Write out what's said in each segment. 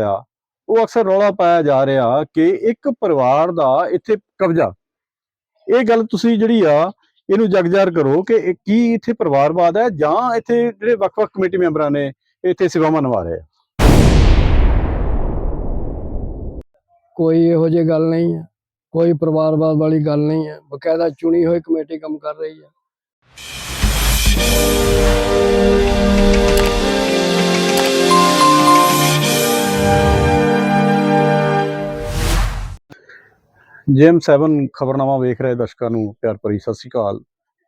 ਉਹ ਅਕਸਰ ਰੌਲਾ ਪਾਇਆ ਜਾ ਰਿਹਾ ਕਿ ਇੱਕ ਪਰਿਵਾਰ ਦਾ ਇੱਥੇ ਕਬਜ਼ਾ। ਇਹ ਗੱਲ ਤੁਸੀਂ ਜਿਹੜੀ ਆ, ਇਹਨੂੰ ਜਗਜਾਰ ਕਰੋ ਕਿ ਕੀ ਇੱਥੇ ਪਰਿਵਾਰਵਾਦ ਹੈ ਜਾਂ ਇੱਥੇ ਜਿਹੜੇ ਵੱਖ-ਵੱਖ ਕਮੇਟੀ ਮੈਂਬਰਾਂ ਨੇ ਇੱਥੇ ਸੇਵਾਵਾਂ ਨਿਭਾ ਰਹੇ ਆ? ਕੋਈ ਇਹੋ ਜਿਹੀ ਗੱਲ ਨਹੀਂ ਹੈ ਕੋਈ ਪਰਿਵਾਰਵਾਦ ਵਾਲੀ ਗੱਲ ਨਹੀਂ ਹੈ ਬਕਾਇਦਾ ਚੁਣੀ ਹੋਈ ਕਮੇਟੀ ਕੰਮ ਕਰ ਰਹੀ ਹੈ ਜੇਮ 7 ਖਬਰਨਾਮਾ ਵੇਖ ਰਹੇ ਦਰਸ਼ਕਾਂ ਨੂੰ, ਪਿਆਰ ਭਰੀ ਸਤਿ ਸ਼੍ਰੀ ਅਕਾਲ।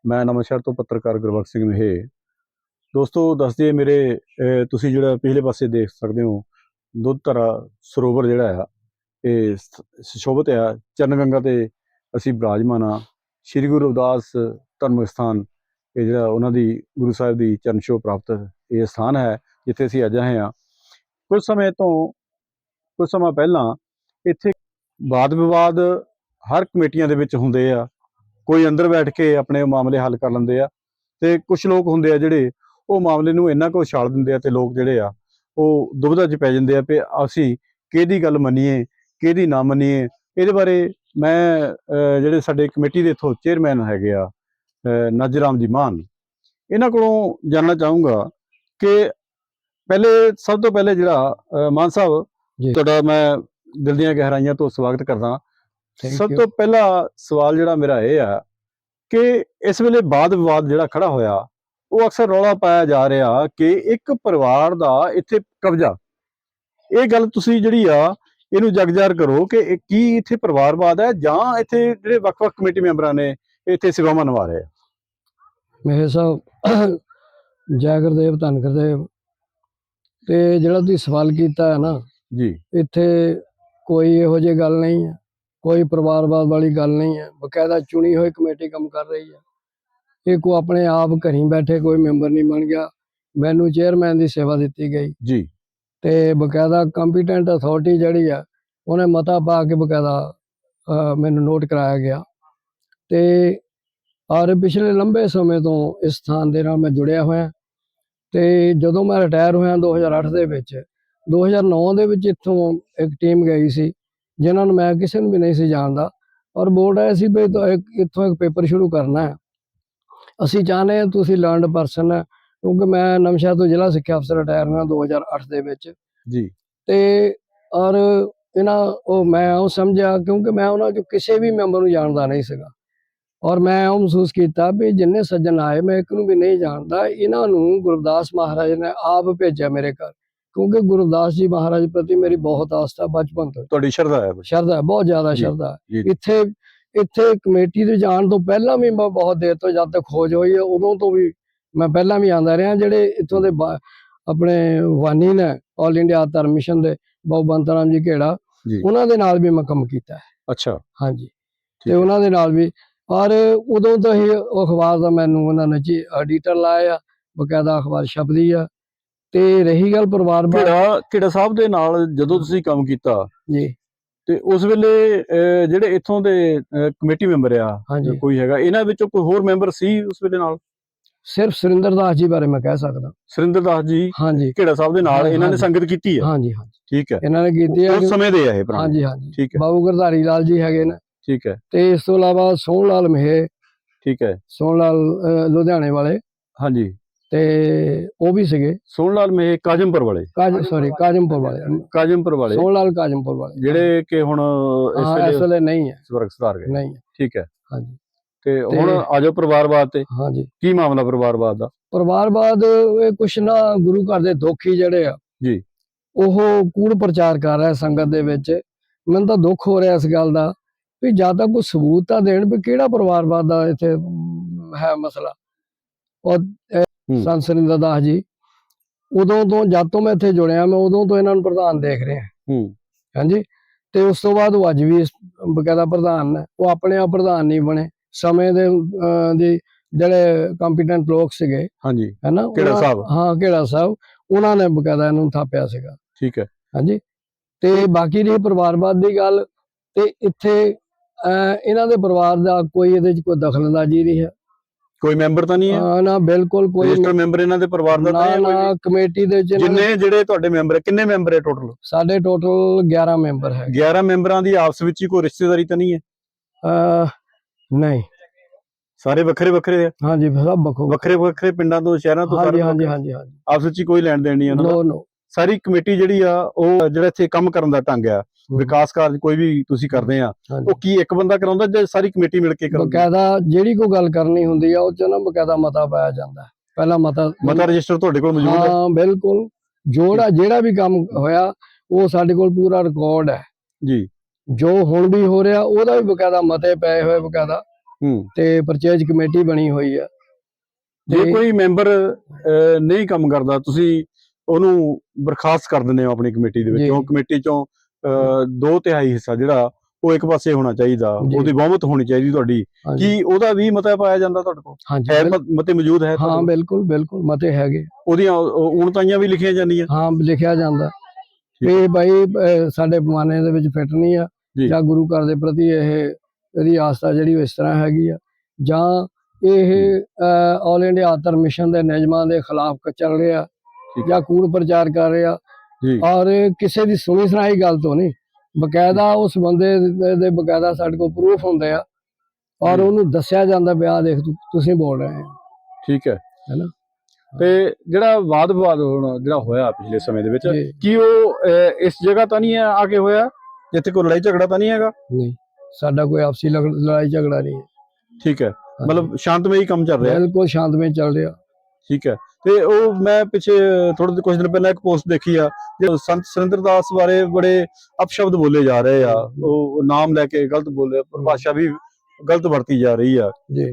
ਮੈਂ ਨਵਾਂਸ਼ਹਿਰ ਤੋਂ ਪੱਤਰਕਾਰ ਗੁਰਬਖਸ਼ ਸਿੰਘ ਮਹੇ। ਦੋਸਤੋ, ਦੱਸ ਦਈਏ ਮੇਰੇ ਤੁਸੀਂ ਜਿਹੜਾ ਪਿਛਲੇ ਪਾਸੇ ਦੇਖ ਸਕਦੇ ਹੋ, ਦੁੱਧ ਧਰਾ ਸਰੋਵਰ ਜਿਹੜਾ ਆ, ਇਹ ਸ- ਸੁਸ਼ੋਭਿਤ ਆ। ਚਰਨ ਗੰਗਾ ਤੇ ਅਸੀਂ ਬਿਰਾਜਮਾਨ ਆ। ਸ੍ਰੀ ਗੁਰੂ ਰਵਿਦਾਸ ਧਰਮ ਸਥਾਨ, ਇਹ ਜਿਹੜਾ ਉਹਨਾਂ ਦੀ ਗੁਰੂ ਸਾਹਿਬ ਦੀ ਚਰਨ ਛੋਹ ਪ੍ਰਾਪਤ ਇਹ ਸਥਾਨ ਹੈ, ਜਿੱਥੇ ਅਸੀਂ ਅੱਜ ਆਏ ਹਾਂ ਕੁਝ ਸਮੇਂ ਤੋਂ, ਕੁਝ ਸਮਾਂ ਪਹਿਲਾਂ ਇੱਥੇ ਵਾਦ ਵਿਵਾਦ ਹਰ ਕਮੇਟੀਆਂ ਦੇ ਵਿੱਚ ਹੁੰਦੇ ਆ ਕੋਈ ਅੰਦਰ ਬੈਠ ਕੇ ਆਪਣੇ ਮਾਮਲੇ ਹੱਲ ਕਰ ਲੈਂਦੇ ਆ ਤੇ ਕੁਝ ਲੋਕ ਹੁੰਦੇ ਆ ਜਿਹੜੇ ਉਹ ਮਾਮਲੇ ਨੂੰ ਇੰਨਾ ਕੁ ਉਛਾਲ ਦਿੰਦੇ ਆ ਤੇ ਲੋਕ ਜਿਹੜੇ ਆ ਉਹ ਦੁਬਿਧਾ 'ਚ ਪੈ ਜਾਂਦੇ ਆ ਕਿ ਅਸੀਂ ਕਿਹਦੀ ਗੱਲ ਮੰਨੀਏ ਕਿਹਦੀ ਨਾ ਮੰਨੀਏ ਇਹਦੇ ਬਾਰੇ ਮੈਂ ਜਿਹੜੇ ਸਾਡੇ ਕਮੇਟੀ ਦੇ ਇਥੋਂ ਚੇਅਰਮੈਨ ਹੈਗੇ ਆ ਨਾਜਰਾਮ ਜੀ ਮਾਨ ਇਹਨਾਂ ਕੋਲੋਂ ਜਾਣਨਾ ਚਾਹੂੰਗਾ ਕਿ ਪਹਿਲੇ ਸਭ ਤੋਂ ਪਹਿਲੇ ਜਿਹੜਾ ਮਾਨ ਸਾਹਿਬ। ਤੁਹਾਡਾ ਮੈਂ ਦਿਲ ਦੀਆਂ ਗਹਿਰਾਈਆਂ ਤੋਂ ਸਵਾਗਤ ਕਰਦਾ ਸਭ. ਤੋਂ ਪਹਿਲਾ ਸਵਾਲ ਜਿਹੜਾ ਮੇਰਾ ਇਹ ਆ ਕਿ ਇਸ ਵੇਲੇ ਬਾਦ ਵਿਵਾਦ ਜਿਹੜਾ ਖੜਾ ਹੋਇਆ ਉਹ ਅਕਸਰ ਰੌਲਾ ਪਾਇਆ ਜਾ ਰਿਹਾ ਕਿ ਇੱਕ ਪਰਿਵਾਰ ਦਾ ਇੱਥੇ ਕਬਜ਼ਾ। ਇਹ ਗੱਲ ਤੁਸੀਂ ਜਿਹੜੀ ਆ ਇਹਨੂੰ ਜਗਜਾਰ ਕਰੋ ਕਿ ਇਹ ਕੀ ਇੱਥੇ ਪਰਿਵਾਰਵਾਦ ਹੈ ਜਾਂ ਇੱਥੇ ਜਿਹੜੇ ਵੱਖ-ਵੱਖ ਕਮੇਟੀ ਮੈਂਬਰਾਂ ਨੇ ਇੱਥੇ ਸੇਵਾਵਾਂ ਨਿਭਾ ਰਹੇ ਆ? ਮੇਹਰ ਸਾਹਿਬ ਜੈ ਗੁਰਦੇਵ ਧੰਨ ਗੁਰਦੇਵ ਤੇ ਜਿਹੜਾ ਤੁਸੀਂ ਸਵਾਲ ਕੀਤਾ ਹੈ ਨਾ ਜੀ। ਇੱਥੇ ਕੋਈ ਇਹੋ ਜਿਹੀ ਗੱਲ ਨਹੀਂ ਹੈ। ਕੋਈ ਪਰਿਵਾਰਵਾਦ ਵਾਲੀ ਗੱਲ ਨਹੀਂ ਹੈ। ਬਕਾਇਦਾ ਚੁਣੀ ਹੋਈ ਕਮੇਟੀ ਕੰਮ ਕਰ ਰਹੀ ਹੈ। ਇਹ ਕੋ ਆਪਣੇ ਆਪ ਘਰੀ ਬੈਠੇ ਕੋਈ ਮੈਂਬਰ ਨਹੀਂ ਬਣ ਗਿਆ। ਮੈਨੂੰ ਚੇਅਰਮੈਨ ਦੀ ਸੇਵਾ ਦਿੱਤੀ ਗਈ। ਜੀ। ਤੇ ਬਕਾਇਦਾ ਕੰਪੀਟੈਂਟ ਅਥਾਰਟੀ ਜਿਹੜੀ ਆ ਉਹਨੇ ਮਤਾ ਪਾ ਕੇ ਬਕਾਇਦਾ ਮੈਨੂੰ ਨੋਟ ਕਰਾਇਆ ਗਿਆ। ਤੇ ਔਰ ਪਿਛਲੇ ਲੰਬੇ ਸਮੇਂ ਤੋਂ ਇਸ ਸਥਾਨ ਦੇ ਨਾਲ ਮੈਂ ਜੁੜਿਆ ਹੋਇਆ। ਤੇ ਜਦੋਂ ਮੈਂ ਰਿਟਾਇਰ ਹੋਇਆ 2008 ਦੇ ਵਿੱਚ 2009 ਦੇ ਵਿੱਚ ਇੱਥੋਂ ਇੱਕ ਟੀਮ ਗਈ ਸੀ। ਜਿਨ੍ਹਾਂ ਨੂੰ ਮੈਂ ਕਿਸੇ ਨੂੰ ਵੀ ਨਹੀਂ ਸੀ ਜਾਣਦਾ। ਔਰ ਬੋਲ ਰਿਹਾ ਸੀ ਵੀ ਤੁ- ਇੱਕ- ਇੱਥੋਂ ਇੱਕ ਪੇਪਰ ਸ਼ੁਰੂ ਕਰਨਾ ਹੈ। ਅਸੀਂ ਚਾਹੁੰਦੇ ਹਾਂ ਤੁਸੀਂ ਲਰਨਡ ਪਰਸਨ ਹੈ ਕਿਉਂਕਿ ਮੈਂ ਨਮਸ਼ਾ ਤੋਂ ਜ਼ਿਲ੍ਹਾ ਸਿੱਖਿਆ ਅਫਸਰ ਰਿਟਾਇਰ ਹੋਇਆ 2008 ਦੇ ਵਿੱਚ। ਜੀ। ਤੇ ਔਰ ਇਹਨਾਂ ਉਹ ਮੈਂ ਉਹ ਸਮਝਿਆ ਕਿਉਂਕਿ ਮੈਂ ਉਹਨਾਂ ਚੋਂ ਕਿਸੇ ਵੀ ਮੈਂਬਰ ਨੂੰ ਜਾਣਦਾ ਨਹੀਂ ਸੀਗਾ। ਔਰ ਮੈਂ ਉਹ ਮਹਿਸੂਸ ਕੀਤਾ ਵੀ ਜਿੰਨੇ ਸੱਜਣ ਆਏ ਮੈਂ ਇੱਕ ਨੂੰ ਵੀ ਨਹੀਂ ਜਾਣਦਾ ਇਹਨਾਂ ਨੂੰ ਗੁਰਦਾਸ ਮਹਾਰਾਜ ਨੇ ਆਪ ਭੇਜਿਆ ਮੇਰੇ ਘਰ। ਕਿਉਂਕਿ ਗੁਰਦਾਸ ਜੀ ਮਹਾਰਾਜ ਪ੍ਰਤੀ ਮੇਰੀ ਬਹੁਤ ਆਸਥਾ ਬਚਪਨ ਤੋਂ ਤੁਹਾਡੀ ਸ਼ਰਧਾ ਹੈ ਸ਼ਰਧਾ ਹੈ, ਬਹੁਤ ਜ਼ਿਆਦਾ ਸ਼ਰਧਾ ਹੈ। ਜੀ, ਜੀ। ਇੱਥੇ ਇੱਥੇ ਕਮੇਟੀ ਦੇ ਜਾਣ ਤੋਂ ਪਹਿਲਾਂ ਵੀ ਮੈਂ ਬਹੁਤ ਦੇਰ ਤੋਂ ਜਦ ਤੱਕ ਖੋਜ ਹੋਈ ਹੈ ਉਦੋਂ ਤੋਂ ਵੀ ਮੈਂ ਪਹਿਲਾਂ ਵੀ ਆਂਦਾ ਰਿਹਾ ਜਿਹੜੇ ਇੱਥੋਂ ਦੇ ਬਾ- ਆਪਣੇ ਵਾਨੀ ਨੇ ਆਲ ਇੰਡੀਆ ਧਰਮ ਮਿਸ਼ਨ ਦੇ ਬਾਬੂ ਬੰਤਾ ਰਾਮ ਜੀ ਘੇੜਾ ਜੀ। ਉਹਨਾਂ ਦੇ ਨਾਲ ਵੀ ਮੈਂ ਕੰਮ ਕੀਤਾ ਹੈ ਅੱਛਾ ਹਾਂਜੀ ਤੇ ਹੈ। ਉਹਨਾਂ ਦੇ ਨਾਲ ਵੀ ਔਰ ਉਦੋਂ ਤੋਂ ਹੀ ਉਹ ਅਖਬਾਰ ਦਾ ਮੈਨੂੰ ਉਹਨਾਂ ਨੇ ਜੀ ਐਡੀਟਰ ਲਾਇਆ ਬਕਾਇਦਾ ਅਖਬਾਰ ਛਪਦੀ ਆ ਤੇ ਰਹੀ ਗੱਲ ਪਰਿਵਾਰ ਬਾਰੇ ਕਿਹੜਾ ਕਿਹੜਾ ਸਾਹਿਬ ਦੇ ਨਾਲ ਜਦੋਂ ਤੁਸੀਂ ਕੰਮ ਕੀਤਾ? ਜੀ। ਤੇ ਉਸ ਵੇਲੇ ਅਹ, ਜਿਹੜੇ ਇੱਥੋਂ ਦੇ ਅਹ, ਕਮੇਟੀ ਮੈਂਬਰ ਆ ਹਾਂਜੀ। ਕੋਈ ਹੈਗਾ ਇਹਨਾਂ ਵਿੱਚੋਂ ਕੋਈ ਹੋਰ ਮੈਂਬਰ ਸੀ ਉਸ ਵੇਲੇ ਨਾਲ? ਸਿਰਫ ਸੁਰਿੰਦਰ ਦਾਸ ਜੀ ਬਾਰੇ ਮੈਂ ਕਹਿ ਸਕਦਾ। ਸੁਰਿੰਦਰ ਦਾਸ ਜੀ ਹਾਂਜੀ। ਘੇੜਾ ਸਾਹਿਬ ਦੇ ਨਾਲ ਇਹਨਾਂ ਨੇ ਹਾਂਜੀ। ਸੰਗਤ ਕੀਤੀ ਹੈ ਹਾਂਜੀ ਹਾਂਜੀ। ਠੀਕ ਹੈ। ਇਹਨਾਂ ਨੇ ਕੀਤੀ ਹੈ ਉਸ ਸਮੇਂ ਦੇ ਆ ਇਹ ਪੁਰਾਣੇ ਹਾਂਜੀ ਹਾਂਜੀ। ਠੀਕ ਹੈ। ਬਾਬੂ ਗੁਰਧਾਰੀ ਲਾਲ ਜੀ ਹੈਗੇ ਨੇ। ਠੀਕ ਹੈ। ਤੇ ਇਸ ਤੋਂ ਇਲਾਵਾ ਸੋਹਣ ਲਾਲ ਮਹੇ ਠੀਕ ਹੈ। ਸੋਹਣ ਲਾਲ ਅਹ, ਲੁਧਿਆਣੇ ਵਾਲੇ। ਹਾਂਜੀ। ਤੇ ਉਹ ਵੀ ਸੀਗੇ। ਸੋਹਣ ਲਾਲ ਮੇ ਕਾਜਮਪੁਰ ਵਾਲੇ। ਕਾਜ ਸੌਰੀ ਕਾਜਮਪੁਰ ਵਾਲੇ। ਕਾਜਮਪੁਰ ਵਾਲੇ। ਸੋਹਣ ਲਾਲ ਕਾਜਮਪੁਰ ਵਾਲੇ। ਜਿਹੜੇ ਕਿ ਹੁਣ ਇਸ ਵੇਲੇ ਨਹੀਂ ਹੈ। ਸਵਰਗ ਸਧਾਰ ਗਏ। ਨਹੀਂ ਠੀਕ ਹੈ। ਹਾਂਜੀ। ਤੇ ਹੁਣ ਆਜੋ ਪਰਿਵਾਰਵਾਦ ਤੇ। ਹਾਂਜੀ। ਕੀ ਮਾਮਲਾ ਪਰਿਵਾਰਵਾਦ ਦਾ? ਪਰਿਵਾਰਵਾਦ ਇਹ ਕੁਛ ਨਾ ਗੁਰੂ ਘਰ ਦੇ ਦੋਖੀ ਜਿਹੜੇ ਆ ਜੀ। ਉਹ ਕੂੜ ਪ੍ਰਚਾਰ ਕਰ ਰਿਹਾ ਸੰਗਤ ਦੇ ਵਿੱਚ। ਮੈਨੂੰ ਤਾਂ ਦੁੱਖ ਹੋ ਰਿਹਾ ਇਸ ਗੱਲ ਦਾ ਵੀ ਜਾਂ ਤਾਂ ਕੋਈ ਸਬੂਤ ਤਾਂ ਦੇਣ ਵੀ ਕਿਹੜਾ ਪਰਿਵਾਰਵਾਦ ਦਾ ਇੱਥੇ ਹੈ ਮਸਲਾ। ਉਹ ਸਰਿੰਦਰ ਦਾਸ ਜੀ। ਉਦੋਂ ਤੋਂ ਜਦ ਤੋਂ ਮੈਂ ਇੱਥੇ ਜੁੜਿਆ ਮੈਂ ਉਦੋਂ ਤੋਂ ਇਹਨਾਂ ਨੂੰ ਪ੍ਰਧਾਨ ਦੇਖ ਰਿਹਾ। ਹੂੰ। ਹਾਂਜੀ? ਤੇ ਉਸ ਤੋਂ ਬਾਅਦ ਉਹ ਅੱਜ ਵੀ ਬਕਾਇਦਾ ਪ੍ਰਧਾਨ ਨੇ। ਉਹ ਆਪਣੇ ਆਪ ਪ੍ਰਧਾਨ ਨਹੀਂ ਬਣੇ। ਸਮੇਂ ਦੇ ਦੇ ਜਿਹੜੇ ਕੰਪੀਟੈਂਟ ਲੋਕ ਸੀਗੇ ਹਾਂਜੀ। ਹੈਨਾ ਉਹਨਾਂ- ਸਾਹਿਬ। ਹਾਂ ਕਿਹੜਾ ਸਾਹਿਬ ਉਹਨਾਂ ਨੇ ਬਕਾਇਦਾ ਇਹਨੂੰ ਥਾਪਿਆ ਸੀਗਾ। ਠੀਕ ਹੈ। ਹਾਂਜੀ? ਤੇ ਬਾਕੀ ਰਹੀ ਪਰਿਵਾਰਵਾਦ ਦੀ ਗੱਲ ਤੇ ਇੱਥੇ ਇਹਨਾਂ ਦੇ ਪਰਿਵਾਰ ਦਾ ਕੋਈ ਇਹਦੇ ਚ ਕੋਈ ਦਖਲਅੰਦਾਜ਼ੀ ਨਹੀਂ ਹੈ। ਕੋਈ ਮੈਂਬਰ ਤਾਂ ਨਹੀਂ ਹੈ? ਹਾਂ ਨਾ ਬਿਲਕੁਲ ਕੋਈ ਰਜਿਸਟਰ ਮੈਂਬਰ ਇਹਨਾਂ ਦੇ ਪਰਿਵਾਰ ਦਾ ਤਾਂ ਨਹੀਂ ਹੈ ਕੋਈ ਨਾ? ਕਮੇਟੀ ਦੇ ਵਿੱਚ ਇਹਨਾਂ ਦੇ- ਜਿੰਨੇ ਜਿਹੜੇ ਤੁਹਾਡੇ ਮੈਂਬਰ ਹੈ ਕਿੰਨੇ ਮੈਂਬਰ ਹੈ ਟੋਟਲ ਸਾਡੇ ਟੋਟਲ 11 ਮੈਂਬਰ ਹੈ। 11 ਮੈਂਬਰਾਂ ਦੀ ਆਪਸ ਵਿੱਚ ਹੀ ਕੋਈ ਰਿਸ਼ਤੇਦਾਰੀ ਤਾਂ ਨਹੀਂ ਹੈ? ਅਹ ਨਹੀਂ। ਸਾਰੇ ਵੱਖਰੇ ਵੱਖਰੇ ਹੈ ਹਾਂਜੀ ਸਭ ਬਖੋ ਵੱਖਰੇ ਵੱਖਰੇ ਪਿੰਡਾਂ ਤੋਂ ਸ਼ਹਿਰਾਂ ਤੋਂ ਹਾਂਜੀ ਸਾਰੇ ਹਾਂਜੀ। ਹਾਂਜੀ ਹਾਂਜੀ। ਆਪਸ ਵਿੱਚ ਹੀ ਕੋਈ ਲੈਣ ਦੇਣ ਨਹੀਂ ਹੈ ਉਹਨਾਂ ਦਾ? ਨੋ ਨੋ ਸਾਰੀ ਕਮੇਟੀ ਜਿਹੜੀ ਆ ਉਹ ਜਿਹੜਾ ਇੱਥੇ ਕੰਮ ਕਰਨ ਦਾ ਢੰਗ ਆ ਵਿਕਾਸ ਕਾਰਜ ਕੋਈ ਵੀ ਤੁਸੀਂ ਕਰਦੇ ਆ ਉਹ ਕੀ ਇੱਕ ਬੰਦਾ ਕਰਾਉਂਦਾ ਜਾਂ ਸਾਰੀ ਕਮੇਟੀ ਮਿਲ ਕੇ ਕਰਾਉਂਦੀ? ਬਕਾਇਦਾ ਜਿਹੜੀ ਕੋਈ ਗੱਲ ਕਰਨੀ ਹੁੰਦੀ ਆ ਉਹ ਚ ਨਾ ਬਕਾਇਦਾ ਮਤਾ ਪਾਇਆ ਜਾਂਦਾ। ਪਹਿਲਾ ਮਤਾ ਮਤਾ ਰਜਿਸਟਰ ਤੁਹਾਡੇ ਕੋਲ ਮੌਜੂਦ ਹੈ ਹਾਂ ਬਿਲਕੁਲ। ਜੋੜਾ ਜਿਹੜਾ ਵੀ ਕੰਮ ਹੋਇਆ ਉਹ ਸਾਡੇ ਕੋਲ ਪੂਰਾ ਰਿਕਾਰਡ ਹੈ। ਜੀ। ਜੋ ਹੁਣ ਵੀ ਹੋ ਰਿਹਾ ਉਹਦਾ ਵੀ ਬਕਾਇਦਾ ਮਤੇ ਪਏ ਹੋਏ ਬਕਾਇਦਾ। ਹੂੰ। ਤੇ ਪਰਚੇਜ ਕਮੇਟੀ ਬਣੀ ਹੋਈ ਆ। ਜੇ ਕੋਈ ਮੈਂਬਰ ਨਹੀਂ ਕੰਮ ਕਰਦਾ ਤੁਸੀਂ ਉਹਨੂੰ ਬਰਖਾਸਤ ਕਰ ਦਿੰਦੇ ਹੋ ਆਪਣੀ ਕਮੇਟੀ ਦੇ। ਵਿੱਚੋਂ। ਕਮੇਟੀ ਚੋਂ ਦੋ ਤਿਹਾਈ ਹਿੱਸਾ ਜਿਹੜਾ ਉਹ ਇੱਕ ਪਾਸੇ ਹੋਣਾ ਚਾਹੀਦਾ। ਉਹਦੀ ਬਹੁਮਤ ਹੋਣੀ ਚਾਹੀਦੀ ਤੁਹਾਡੀ। ਕੀ ਉਹਦਾ ਵੀ ਮਤਾ ਪਾਇਆ ਜਾਂਦਾ ਤੁਹਾਡੇ ਕੋਲ? ਹੈ ਮਤ- ਮੌਜੂਦ ਹੈ ਹਾਂ ਕੋਲ? ਬਿਲਕੁਲ ਬਿਲਕੁਲ ਮਤੇ ਹੈਗੇ। ਉਹਦੀਆਂ ਉਣਤਾਈਆਂ ਵੀ ਲਿਖੀਆਂ ਜਾਂਦੀਆਂ। ਹਾਂ ਲਿਖਿਆ ਜਾਂਦਾ। ਇਹ ਭਾਈ ਸਾਡੇ ਮਾਨੇ ਦੇ ਵਿੱਚ ਫਿੱਟ ਨਹੀਂ ਆ। ਜੀ। ਗੁਰੂ ਘਰ ਦੇ ਪ੍ਰਤੀ ਇਹ ਇਹਦੀ ਆਸਥਾ ਜਿਹੜੀ ਉਹ ਇਸ ਤਰ੍ਹਾਂ ਹੈਗੀ ਆ। ਜਾਂ ਇਹ ਆਲ ਇੰਡੀਆ ਆਤਰ ਮਿਸ਼ਨ ਦੇ ਨਿਯਮਾਂ ਦੇ ਖਿਲਾਫ ਚੱਲ ਰਿਹਾ। ਜਾਂ ਕੂੜ ਪ੍ਰਚਾਰ ਕਰ ਰਿਹਾ। ਔਰ ਕਿਸੇ ਦੀ ਸੁਣੀ ਸੁਣਾਈ ਗੱਲ ਤੋਂ ਨਹੀਂ। ਬਕਾਇਦਾ ਉਸ ਬੰਦੇ ਦੇ- ਬਕਾਇਦਾ ਸਾਡੇ ਕੋਲ ਪ੍ਰੂਫ ਹੁੰਦੇ ਆ। ਔਰ। ਉਹਨੂੰ ਦੱਸਿਆ ਜਾਂਦਾ ਵੀ ਦੇਖ ਤੁਸੀਂ ਬੋਲ ਰਹੇ ਹੋ। ਠੀਕ ਹੈ। ਹੈਨਾ? ਤੇ ਜਿਹੜਾ ਵਾਦ ਵਿਵਾਦ ਹੁਣ ਜਿਹੜਾ ਹੋਇਆ ਪਿਛਲੇ ਸਮੇਂ ਦੇ ਵਿੱਚ ਕੀ ਉਹ ਇਸ ਜਗ੍ਹਾ ਤਾਂ ਨਹੀਂ ਆ ਕੇ ਹੋਇਆ? ਜਿੱਥੇ ਕੋਈ ਲੜਾਈ ਝਗੜਾ ਤਾਂ ਨਹੀਂ ਹੈਗਾ? ਨਹੀਂ। ਸਾਡਾ ਕੋਈ ਆਪਸੀ ਲੜ- ਲੜਾਈ ਝਗੜਾ ਨਹੀਂ ਠੀਕ ਹੈ। ਮਤਲਬ ਸ਼ਾਂਤਮਈ ਕੰਮ ਚੱਲ ਰਿਹਾ। ਬਿਲਕੁਲ ਸ਼ਾਂਤਮਈ ਚੱਲ ਰਿਹਾ। ਠੀਕ ਹੈ। ਤੇ ਉਹ ਮੈਂ ਪਿੱਛੇ ਥੋੜੇ ਕੁਝ ਦਿਨ ਪਹਿਲਾਂ ਇੱਕ ਪੋਸਟ ਦੇਖੀ ਆ ਜੋ ਸੰਤ ਸੁਰਿੰਦਰ ਦਾਸ ਬਾਰੇ ਬੜੇ ਅਪਸ਼ਬਦ ਬੋਲੇ ਜਾ ਰਹੇ ਆ। ਉਹ ਨਾਮ ਲੈ ਕੇ ਗਲਤ ਬੋਲੇ ਪਰਿਭਾਸ਼ਾ ਵੀ ਗਲਤ ਵਰਤੀ ਜਾ ਰਹੀ ਆ।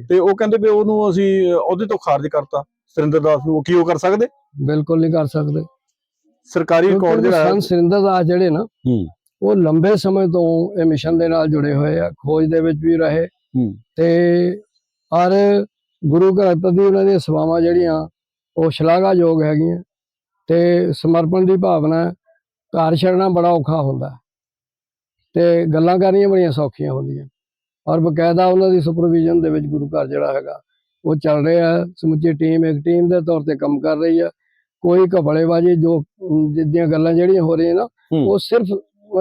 ਤੇ ਉਹ ਕਹਿੰਦੇ ਵੀ ਉਹਨੂੰ ਅਸੀਂ ਉਹਦੇ ਤੋਂ ਖਾਰਜ ਕਰਤਾ ਸੁਰਿੰਦਰ ਦਾਸ ਨੂੰ। ਉਹ ਕੀ ਉਹ ਕਰ ਸਕਦੇ? ਬਿਲਕੁਲ ਨਹੀਂ ਕਰ ਸਕਦੇ। ਸਰਕਾਰੀ ਰਿਕਾਰਡ ਜਿਹੜਾ ਸੰਤ ਸਰਿੰਦਰ ਦਾਸ ਜਿਹੜੇ ਨਾ ਉਹ ਲੰਬੇ ਸਮੇਂ ਤੋਂ ਇਹ ਮਿਸ਼ਨ ਦੇ ਨਾਲ ਜੁੜੇ ਹੋਏ ਆ ਖੋਜ ਦੇ ਵਿੱਚ ਵੀ ਰਹੇ। ਤੇ ਔਰ ਗੁਰੂ ਘਰ ਪ੍ਰਤੀ ਉਹਨਾਂ ਦੀਆਂ ਸੇਵਾਵਾਂ ਜਿਹੜੀਆਂ ਉਹ ਸ਼ਲਾਘਾਯੋਗ ਹੈਗੀਆਂ ਤੇ ਸਮਰਪਣ ਦੀ ਭਾਵਨਾ। ਘਰ ਛੱਡਣਾ ਬੜਾ ਔਖਾ ਹੁੰਦਾ ਤੇ ਗੱਲਾਂ ਕਰਨੀਆਂ ਬੜੀਆਂ ਸੌਖੀਆਂ ਹੁੰਦੀਆਂ ਔਰ ਬਕਾਇਦਾ ਉਹਨਾਂ ਦੀ ਸੁਪਰਵਿਜ਼ਨ ਦੇ ਵਿੱਚ ਗੁਰੂ ਘਰ ਜਿਹੜਾ ਹੈਗਾ ਉਹ ਚੱਲ ਰਿਹਾ ਹੈ ਸਮੁੱਚੀ ਟੀਮ ਇੱਕ ਟੀਮ ਦੇ ਤੌਰ ਤੇ ਕੰਮ ਕਰ ਰਹੀ ਹੈ ਕੋਈ ਘਬੜੇਬਾਜ਼ੀ ਜੋ ਜਿੱਦੀਆਂ ਗੱਲਾਂ ਜਿਹੜੀਆਂ ਹੋ ਰਹੀਆਂ ਨਾ। ਉਹ ਸਿਰਫ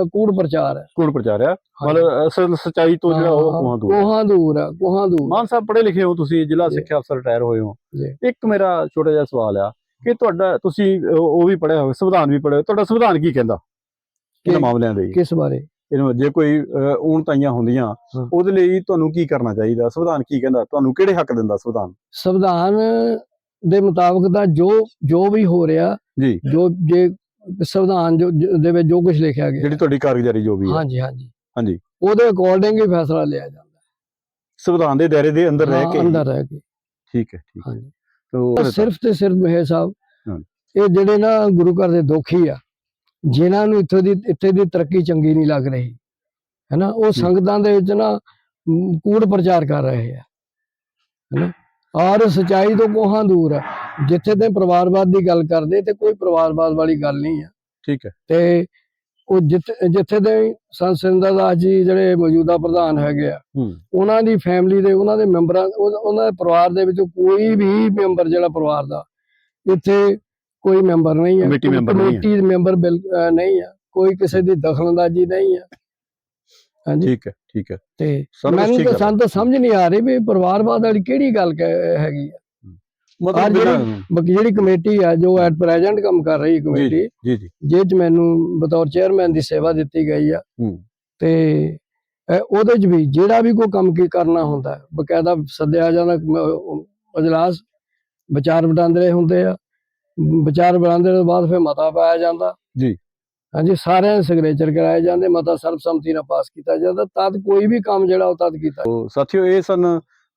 ਕੂੜ ਪ੍ਰਚਾਰ ਹੈ। ਕੂੜ ਪ੍ਰਚਾਰਿਆ ਮਤਲਬ ਅਸਲ ਸਚਾਈ ਤੋਂ ਜਿਹੜਾ ਉਹ ਕੋਹਾਂ ਦੂਰ। ਕੋਹਾਂ ਦੂਰ ਹੈ ਕੋਹਾਂ ਦੂਰ ਮਾਨ ਸਾਹਿਬ ਪੜ੍ਹੇ ਲਿਖੇ ਹੋ ਤੁਸੀਂ ਜ਼ਿਲ੍ਹਾ। ਸਿੱਖਿਆ ਅਫਸਰ ਰਿਟਾਇਰ ਹੋਏ ਹੋ। ਇੱਕ ਮੇਰਾ ਛੋਟਾ ਜਿਹਾ ਸਵਾਲ ਆ ਕਿ ਤੁਹਾਡਾ ਤੁਸੀਂ ਉਹ ਵੀ ਪੜ੍ਹਿਆ ਹੋਵੇ ਸੰਵਿਧਾਨ ਵੀ ਪੜ੍ਹਿਆ ਤੁਹਾਡਾ ਸੰਵਿਧਾਨ ਕੀ ਕਹਿੰਦਾ? ਇਹਨਾਂ ਮਾਮਲਿਆਂ ਦੇ ਕਿਸ ਬਾਰੇ? ਇਹਨੂੰ ਜੇ ਕੋਈ ਊਣਤਾਈਆਂ ਹੁੰਦੀਆਂ। ਉਹਦੇ ਲਈ ਤੁਹਾਨੂੰ ਕੀ ਕਰਨਾ ਚਾਹੀਦਾ? ਸੰਵਿਧਾਨ ਕੀ ਕਹਿੰਦਾ? ਤੁਹਾਨੂੰ ਕਿਹੜੇ ਹੱਕ ਦਿੰਦਾ ਸੰਵਿਧਾਨ? ਸੰਵਿਧਾਨ ਦੇ ਮੁਤਾਬਕ ਤਾਂ ਜੋ ਜੋ ਵੀ ਹੋ ਰਿਹਾ ਜੀ। ਜੋ ਜੇ ਸੰਵਿਧਾਨ ਜੋ ਦੇ ਵਿੱਚ ਜੋ ਕੁਝ ਲਿਖਿਆ ਗਿਆ। ਜਿਹੜੀ ਤੁਹਾਡੀ ਕਾਰਗੁਜ਼ਾਰੀ ਜੋ ਵੀ ਹੈ। ਹਾਂਜੀ ਹਾਂਜੀ। ਹਾਂਜੀ। ਉਹਦੇ ਅਕੋਰਡਿੰਗ ਹੀ ਫੈਸਲਾ ਲਿਆ ਜਾਂਦਾ। ਸੰਵਿਧਾਨ ਦੇ ਦਾਇਰੇ ਦੇ ਅੰਦਰ ਰਹਿ ਕੇ। ਅੰਦਰ ਰਹਿ ਕੇ। ਠੀਕ ਹੈ ਠੀਕ ਹੈ। ਹਾਂਜੀ। ਤੋ ਸਿਰਫ ਤੇ ਸਿਰਫ ਮਹੇ ਸਾਹਿਬ। ਇਹ ਜਿਹੜੇ ਨਾ ਗੁਰੂ ਘਰ ਦੇ ਦੋਖੀ ਆ ਜਿਨ੍ਹਾਂ ਨੂੰ ਇੱਥੇ ਦੀ ਇੱਥੇ ਦੀ ਤਰੱਕੀ ਚੰਗੀ ਨਹੀਂ ਲੱਗ ਰਹੀ ਹੈਨਾ ਉਹ ਸੰਗਤਾਂ ਦੇ ਵਿੱਚ ਨਾ ਕੂੜ ਪ੍ਰਚਾਰ ਕਰ ਰਹੇ ਆ ਹੈਨਾ। ਔਰ ਸਚਾਈ ਤੋਂ ਕੋਹਾਂ ਦੂਰ ਆ। ਜਿੱਥੇ ਤੇ ਪਰਿਵਾਰਵਾਦ ਦੀ ਗੱਲ ਕਰਦੇ ਤੇ ਕੋਈ ਪਰਿਵਾਰਵਾਦ ਵਾਲੀ ਗੱਲ ਨਹੀਂ ਆ। ਠੀਕ ਹੈ। ਤੇ ਉਹ ਜਿੱਥੇ ਦੇ ਸੰਤ ਸਿੰਦਰ ਦਾਸ ਜੀ ਜਿਹੜੇ ਮੌਜੂਦਾ ਪ੍ਰਧਾਨ ਹੈਗੇ ਆ ਹੂੰ। ਉਹਨਾਂ ਦੀ ਫੈਮਿਲੀ ਦੇ ਉਹਨਾਂ ਦੇ ਮੈਂਬਰਾਂ ਉਹ- ਉਹਨਾਂ ਦੇ ਪਰਿਵਾਰ ਦੇ ਵਿੱਚੋਂ ਕੋਈ ਵੀ ਮੈਂਬਰ ਜਿਹੜਾ ਪਰਿਵਾਰ ਦਾ ਇੱਥੇ ਕੋਈ ਮੈਂਬਰ ਨਹੀਂ ਹੈ ਕਮੇਟੀ ਮੈਂਬਰ ਨਹੀਂ ਹੈ। ਕਮੇਟੀ ਮੈਂਬਰ ਨਹੀਂ ਹੈ ਕੋਈ ਕਿਸੇ ਦੀ ਦਖਲਅੰਦਾਜ਼ੀ ਨਹੀਂ ਹੈ ਹਾਂਜੀ। ਠੀਕ ਹੈ। ਠੀਕ ਹੈ। ਤੇ ਸਾਰਾ ਮੈਨੂੰ ਤਾਂ। ਸਾਨੂੰ ਤਾਂ ਸਮਝ ਨਹੀਂ ਆ ਰਹੀ ਵੀ ਪਰਿਵਾਰਵਾਦ ਵਾਲੀ ਕਿਹੜੀ ਗੱਲ ਹੈਗੀ ਆ। ਮਤਲਬ ਜਿਹੜੀ ਕਮੇਟੀ ਹੈ ਜੋ ਐਟ ਪ੍ਰੈਜ਼ੈਂਟ ਕੰਮ ਕਰ ਰਹੀ ਕਮੇਟੀ ਜੀ ਜੀ। ਜਿਹ ਚ ਮੈਨੂੰ ਬਤੌਰ ਚੇਅਰਮੈਨ ਦੀ ਸੇਵਾ ਦਿੱਤੀ ਗਈ ਆ। ਤੇ ਉਹਦੇ ਚ ਵੀ ਜਿਹੜਾ ਵੀ ਕੋਈ ਕੰਮ ਕੀ ਕਰਨਾ ਹੁੰਦਾ ਬਕਾਇਦਾ ਸੱਦਿਆ ਜਾਂਦਾ ਅਜਲਾਸ ਵਿਚਾਰ ਵਟਾਂਦਰੇ ਹੁੰਦੇ ਆ। ਵਿਚਾਰ ਵਟਾਂਦਰੇ ਤੋਂ ਬਾਅਦ ਫਿਰ ਮਤਾ ਪਾਇਆ ਜਾਂਦਾ। ਜੀ। ਹਾਂਜੀ ਸਾਰਿਆਂ ਦੇ ਸਿਗਨੇਚਰ ਕਰਾਏ ਜਾਂਦੇ ਮਤਾ ਸਰਬਸੰਮਤੀ ਨਾਲ ਪਾਸ ਕੀਤਾ ਜਾਂਦਾ ਤਦ ਕੋਈ ਵੀ ਕੰਮ ਜਿਹੜਾ ਉਹ ਤਦ ਕੀਤਾ। ਸਾਥੀਓ ਇਹ ਸਨ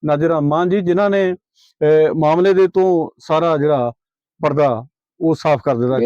ਨਾਜ਼ਰ ਅਹਿਮਾਨ ਜੀ ਜਿਨ੍ਹਾਂ ਨੇ ਮਾਮਲੇ ਦੇ ਤੋਂ ਸਾਰਾ ਜਿਹੜਾ ਪਰਦਾ ਉਹ ਸਾਫ਼ ਕਰ ਦਿੱਤਾ।